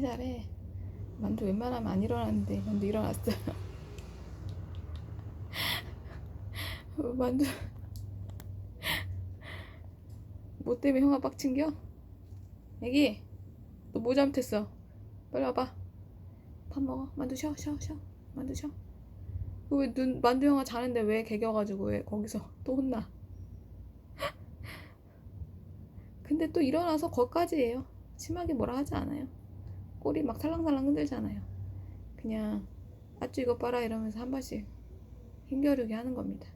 잘해. 만두 웬만하면 안 일어났는데 만두 일어났어요. 어, 만두 뭐 때문에 형아 빡친겨? 애기 너 뭐 잘못했어? 빨리 와봐. 밥 먹어. 만두 쉬어 쉬어 쉬어. 만두 쉬어. 왜눈 만두 형아 자는데 왜 개겨가지고 왜 거기서 또 혼나? 근데 또 일어나서 거기까지 해요. 심하게 뭐라 하지 않아요. 꼬리 막 살랑살랑 흔들잖아요. 그냥 아쭈 이거 봐라 이러면서 한 번씩 힘겨루게 하는 겁니다.